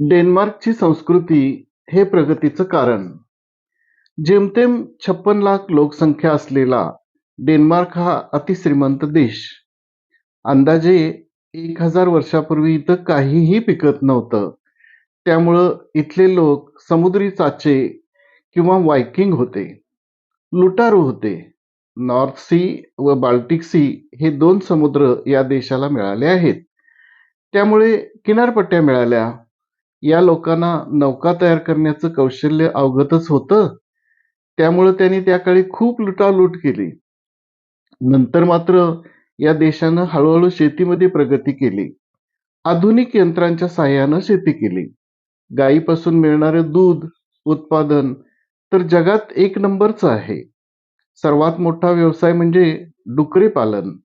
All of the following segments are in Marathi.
डेन्मार्कची संस्कृती हे प्रगतीचं कारण. जेमतेम छप्पन लाख लोकसंख्या असलेला डेन्मार्क हा अतिश्रीमंत देश. अंदाजे एक हजार वर्षापूर्वी इथं काहीही पिकत नव्हतं. त्यामुळं इथले लोक समुद्री चाचे किंवा वायकिंग होते लुटारू होते. नॉर्थ सी व बाल्टिक सी हे दोन समुद्र या देशाला मिळाले आहेत. त्यामुळे किनारपट्ट्या मिळाल्या. या लोकांना नौका तयार करण्याचं कौशल्य अवगतच होतं. त्यामुळं त्यांनी त्या काळी खूप लुटालूट केली. नंतर मात्र या देशानं हळूहळू शेतीमध्ये प्रगती केली. आधुनिक यंत्रांच्या सहाय्यानं शेती केली. गायीपासून मिळणारे दूध उत्पादन तर जगात एक नंबरचं आहे. सर्वात मोठा व्यवसाय म्हणजे डुकरे पालन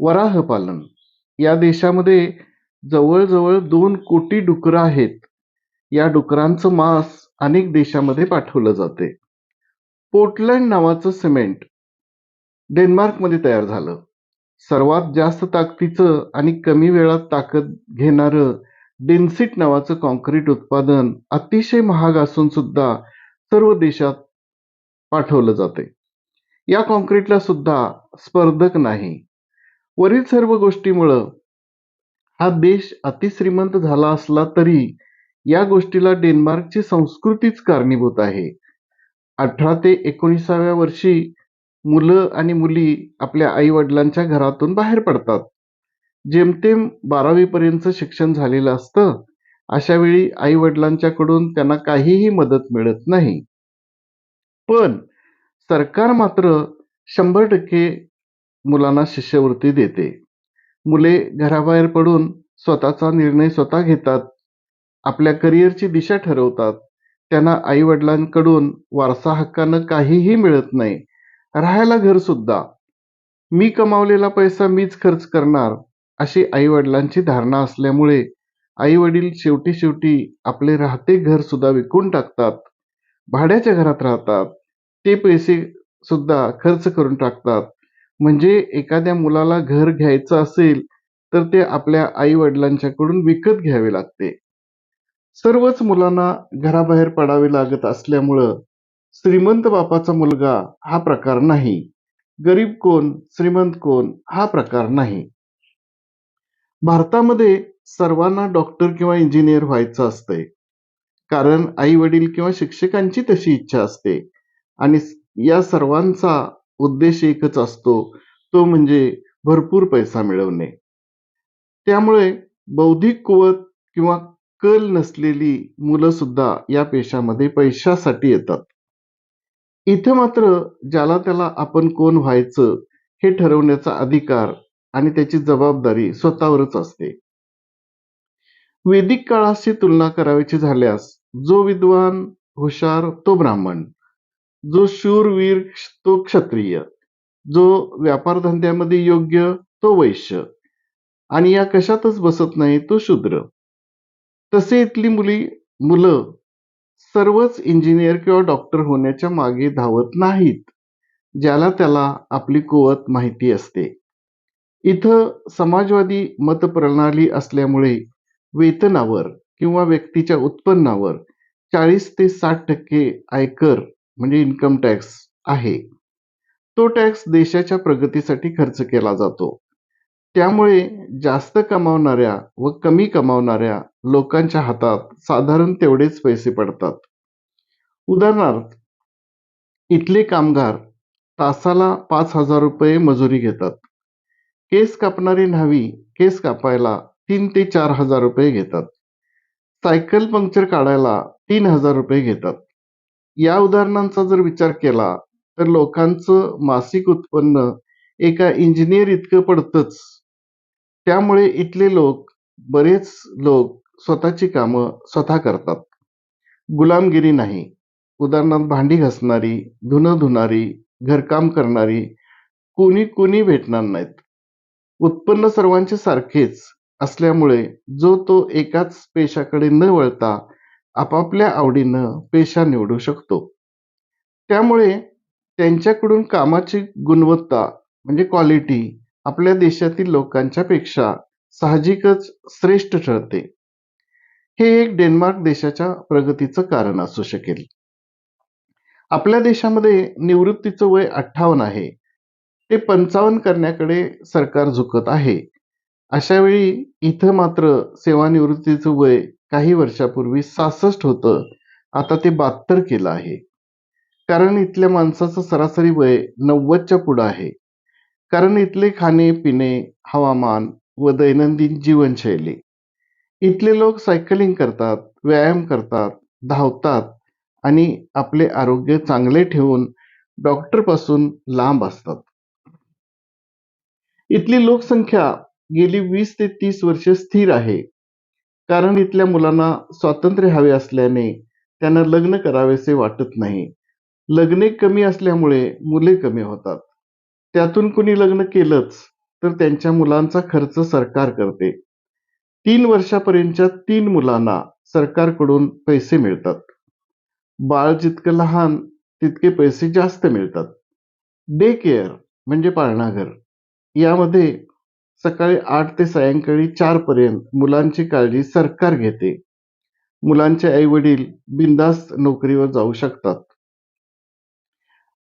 वराह पालन या देशामध्ये जवळजवळ दोन कोटी डुकरं आहेत. या डुकरांचं मांस अनेक देशामध्ये पाठवलं जाते. पोर्टलँड नावाचं सिमेंट डेन्मार्कमध्ये तयार झालं. सर्वात जास्त ताकदीचं आणि कमी वेळात ताकद घेणारं डेन्सिट नावाचं कॉन्क्रीट उत्पादन अतिशय महाग असून सुद्धा सर्व देशात पाठवलं जाते. या कॉन्क्रीटला सुद्धा स्पर्धक नाही. वरील सर्व गोष्टीमुळं हा देश अतिश्रीमंत झाला असला तरी या गोष्टीला डेन्मार्कची संस्कृतीच कारणीभूत आहे. अठरा ते एकोणीसाव्या वर्षी मुलं आणि मुली आपल्या आई वडिलांच्या घरातून बाहेर पडतात. जेमतेम बारावीपर्यंतचं शिक्षण झालेलं असतं अशा वेळी आई वडिलांच्याकडून त्यांना काहीही मदत मिळत नाही. पण सरकार मात्र शंभर टक्के मुलांना शिष्यवृत्ती देते. मुले घराबाहेर पडून स्वतःचा निर्णय स्वतः घेतात. आपल्या करिअरची दिशा ठरवतात. त्यांना आई वडिलांकडून वारसा हक्कानं काहीही मिळत नाही. राहायला घर सुद्धा. मी कमावलेला पैसा मीच खर्च करणार अशी आई वडिलांची धारणा असल्यामुळे आई वडील शेवटी शेवटी आपले राहते घर सुद्धा विकून टाकतात. भाड्याच्या घरात राहतात. ते पैसे सुद्धा खर्च करून टाकतात. म्हणजे एखाद्या मुलाला घर घ्यायचं असेल तर ते आपल्या आई वडिलांच्याकडून विकत घ्यावे लागते. सर्वच मुलांना घराबाहेर पडावे लागत असल्यामुळं श्रीमंत बापाचा मुलगा हा प्रकार नाही. गरीब कोण श्रीमंत कोण हा प्रकार नाही. भारतामध्ये सर्वांना डॉक्टर किंवा इंजिनियर व्हायचं असतंय. कारण आई वडील किंवा शिक्षकांची तशी इच्छा असते. आणि या सर्वांचा उद्देश एकच असतो तो म्हणजे भरपूर पैसा मिळवणे. त्यामुळे बौद्धिक कुवत किंवा कल नसलेली मुलं सुद्धा या पेशामध्ये पैशासाठी येतात. इथं मात्र ज्याला त्याला आपण कोण व्हायचं हे ठरवण्याचा अधिकार आणि त्याची जबाबदारी स्वतःवरच असते. वेदिक काळाशी तुलना करावयाची झाल्यास जो विद्वान हुशार तो ब्राह्मण. जो शूरवीर तो क्षत्रिय. जो व्यापार धंद्यामध्ये योग्य तो वैश्य. आणि या कशातच बसत नाही तो शूद्र. तसे इथली मुली मुलं सर्वच इंजिनियर किंवा डॉक्टर होण्याच्या मागे धावत नाहीत ज्याला त्याला आपली कुवत माहिती असते. इथं समाजवादी मतप्रणाली असल्यामुळे वेतनावर किंवा व्यक्तीच्या उत्पन्नावर चाळीस ते साठ टक्के आयकर म्हणजे इन्कम टॅक्स आहे. तो टॅक्स देशाच्या प्रगतीसाठी खर्च केला जातो. त्यामुळे जास्त कमावणाऱ्या व कमी कमावणाऱ्या लोकांच्या हातात साधारण तेवढेच पैसे पडतात. उदाहरणार्थ इथले कामगार तासाला पाच हजार रुपये मजुरी घेतात. केस कापणारी न्हावी केस कापायला तीन ते चार हजार रुपये घेतात. सायकल पंक्चर काढायला तीन हजार रुपये घेतात. या उदाहरणांचा जर विचार केला तर लोकांचं मासिक उत्पन्न एका इंजिनियर इतकं पडतंच. त्यामुळे इथले लोक बरेच लोक स्वतःची कामं स्वतः करतात. गुलामगिरी नाही. उदाहरणार्थ भांडी घासणारी धुणं धुणारी घरकाम करणारी कोणी कोणी भेटणार नाहीत. उत्पन्न सर्वांचे सारखेच असल्यामुळे जो तो एकाच पेशाकडे न वळता आपापल्या आवडीनं पेशा निवडू शकतो. त्यामुळे त्यांच्याकडून कामाची गुणवत्ता म्हणजे क्वालिटी आपल्या देशातील लोकांच्या पेक्षा साहजिकच श्रेष्ठ ठरते. हे एक डेन्मार्क देशाच्या प्रगतीचं कारण असू शकेल. आपल्या देशामध्ये निवृत्तीचं वय अठ्ठावन्न आहे. ते पंचावन्न करण्याकडे सरकार झुकत आहे. अशा वेळी इथं मात्र सेवानिवृत्तीचं वय काही वर्षापूर्वी सासष्ट होतं. आता ते बहात्तर केलं आहे. कारण इथल्या माणसाचं सरासरी वय नव्वदच्या पुढं आहे. कारण इथले खाणे पिणे हवामान व दैनंदिन जीवनशैली. इथले लोक सायकलिंग करतात व्यायाम करतात धावतात आणि आपले आरोग्य चांगले ठेवून डॉक्टरपासून लांब असतात. इथली लोकसंख्या गेली वीस ते तीस वर्षे स्थिर आहे. कारण इथल्या मुलांना स्वातंत्र्य हवे असल्याने त्यांना लग्न करावेसे वाटत नाही. लग्ने कमी असल्यामुळे मुले कमी होतात. त्यातून कुणी लग्न केलंच तर त्यांच्या मुलांचा खर्च सरकार करते. तीन वर्षापर्यंतच्या तीन मुलांना सरकारकडून पैसे मिळतात. बाळ जितकं लहान तितके पैसे जास्त मिळतात. डे केअर म्हणजे पाळणाघर. यामध्ये सकाळी आठ ते सायंकाळी चार पर्यंत मुलांची काळजी सरकार घेते. मुलांचे आई वडील बिंदास्त नोकरीवर जाऊ शकतात.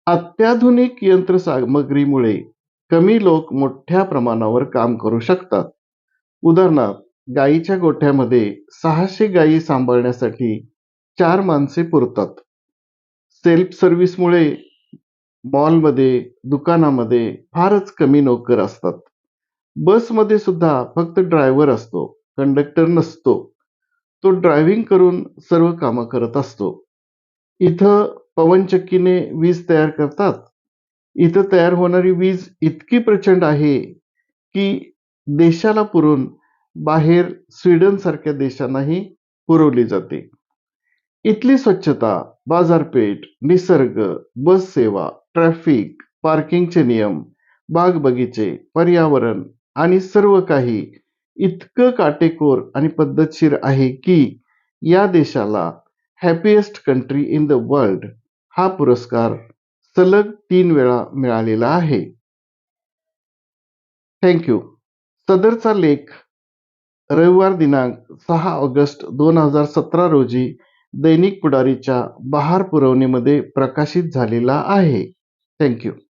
अत्याधुनिक यंत्रसामग्रीमुळे कमी लोक मोठ्या प्रमाणावर काम करू शकतात. उदाहरणार्थ गायीच्या गोठ्यामध्ये सहाशे गायी सांभाळण्यासाठी चार माणसे पुरतात. सेल्फ सर्व्हिसमुळे मॉलमध्ये दुकानामध्ये फारच कमी नोकर असतात. बसमध्ये सुद्धा फक्त ड्रायव्हर असतो कंडक्टर नसतो. तो ड्रायव्हिंग करून सर्व कामं करत असतो. इथं पवनचक्कीने वीज तयार करतात. इथं तयार होणारी वीज इतकी प्रचंड आहे की देशाला पुरून बाहेर स्वीडन सारख्या देशांनाही पुरवली जाते. इथली स्वच्छता बाजारपेठ निसर्ग बस सेवा ट्रॅफिक पार्किंगचे नियम बाग बगीचे पर्यावरण आणि सर्व काही इतकं काटेकोर आणि पद्धतशीर आहे की या देशाला happiest country in the world हा पुरस्कार सलग तीन वेळा मिळालेला आहे. थँक्यू सदरचा लेख रविवार दिनांक सहा ऑगस्ट दोन हजार सतरा रोजी दैनिक पुढारीच्या बहार पुरवणीमध्ये प्रकाशित झालेला आहे. थँक्यू